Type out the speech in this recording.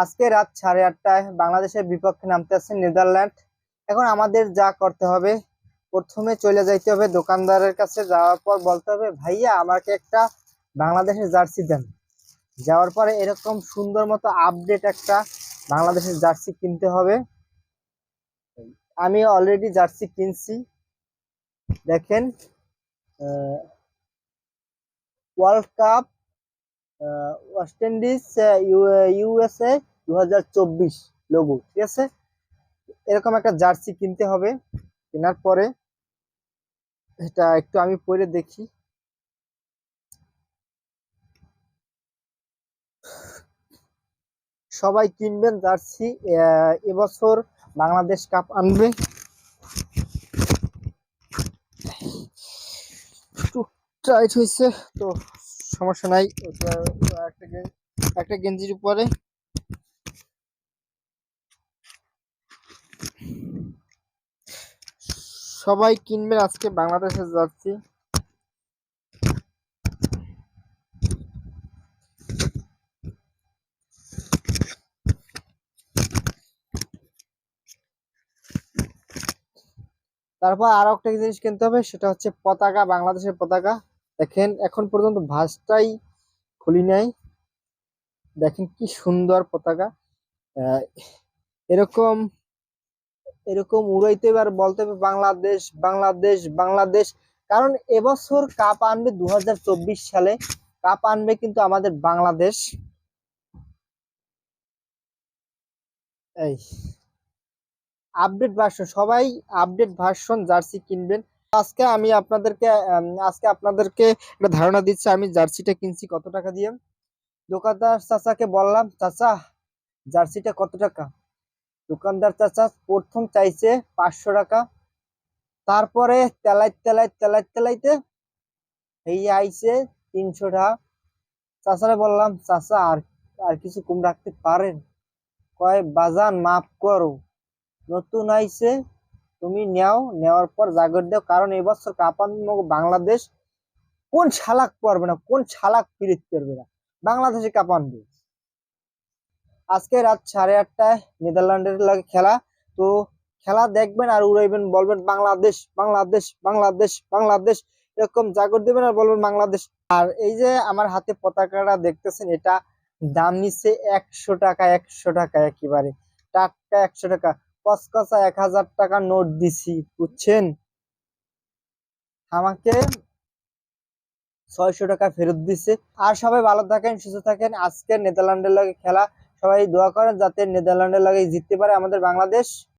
আজকে রাত সাড়ে আটটায় বাংলাদেশের বিপক্ষে নামতে আসছে নেদারল্যান্ড। এখন আমাদের যা করতে হবে, প্রথমে চলে যাইতে হবে দোকানদারের কাছে, যাওয়ার পর বলতে হবে, ভাইয়া, আমাকে একটা বাংলাদেশের জার্সি দেন। যাওয়ার পরে এরকম সুন্দর মতো আপডেট একটা বাংলাদেশের জার্সি কিনতে হবে। আমি অলরেডি জার্সি কিনছি। দেখেন world cup West Indies USA দু লোগো ঠিক আছে? এরকম একটা জার্সি কিনতে হবে, কেনার পরে এটা একটু আমি পরে দেখি। সবাই কিনবেন জার্সি এবছর বাংলাদেশ কাপ আনবে। একটু টাইট হয়েছে, তো সমস্যা নাই একটা গেঞ্জির উপরে। সবাই কিনবেন, আজকে বাংলাদেশে যাচ্ছি। তারপর আরও একটা জিনিস কিনতে হবে, সেটা হচ্ছে পতাকা, বাংলাদেশের পতাকা। দেখেন, এখন পর্যন্ত ভাঁজটাই খুলি নাই। দেখেন কি সুন্দর পতাকা। এরকম এরকম উড়াইতে হবে আর বলতে হবে বাংলাদেশ বাংলাদেশ বাংলাদেশ। কারণ এবছর কাপ আনবে দু হাজার চব্বিশ সালে। কাপ আনবে কিন্তু আমাদের বাংলাদেশ। এই আপডেট ভার্সন সবাই আপডেট ভার্সন জার্সি কিনবেন। আজকে আমি আপনাদেরকে আজকে আপনাদেরকে একটা ধারণা দিচ্ছি। আমি জার্সিটা কিনছি কত টাকা দিয়ে? দোকানদার চাচাকে বললাম, চাচা, জার্সিটা কত টাকা? দোকানদার চাচা প্রথম চাইছে পাঁচশো টাকা। তারপরে তেলাই তেলাই তেলাই তেলাইতে এই আইছে তিনশো টাকা। চাচারে বললাম, চাচা, আর আর কিছু কম রাখতে পারেন? কয়, বাজান, মাফ করো। নতুন আইছে তুমি নেও, নেওয়ার পর জাগর দাও। কারণ এবছর কাপান বাংলাদেশ কোন শালাক পারবে না, কোন শালাক ফিরিত পারবে না। বাংলাদেশে কাপানবে আজকে রাত সাড়ে আটটায় নেদারল্যান্ডের লাগে খেলা। তো খেলা দেখবেন আর উড়াইবেন, বলবেন বাংলাদেশ বাংলাদেশ বাংলাদেশ বাংলাদেশ। এরকম জাগর দেবেন আর বলবেন বাংলাদেশ। আর এই যে আমার হাতে পতাকাটা দেখতেছেন, এটা দাম নিচ্ছে একশো টাকা একশো টাকা একেবারে। টাকা একশো টাকা। কসকসা এক হাজার টাকা নোট দিছি, বুঝছেন? আমাকে ছয়শো টাকা ফেরত দিছে। আর সবাই ভালো থাকেন, সুস্থ থাকেন। আজকে নেদারল্যান্ডের লগে খেলা, সবাই দোয়া করেন যাতে নেদারল্যান্ডের লগে জিততে পারে আমাদের বাংলাদেশ।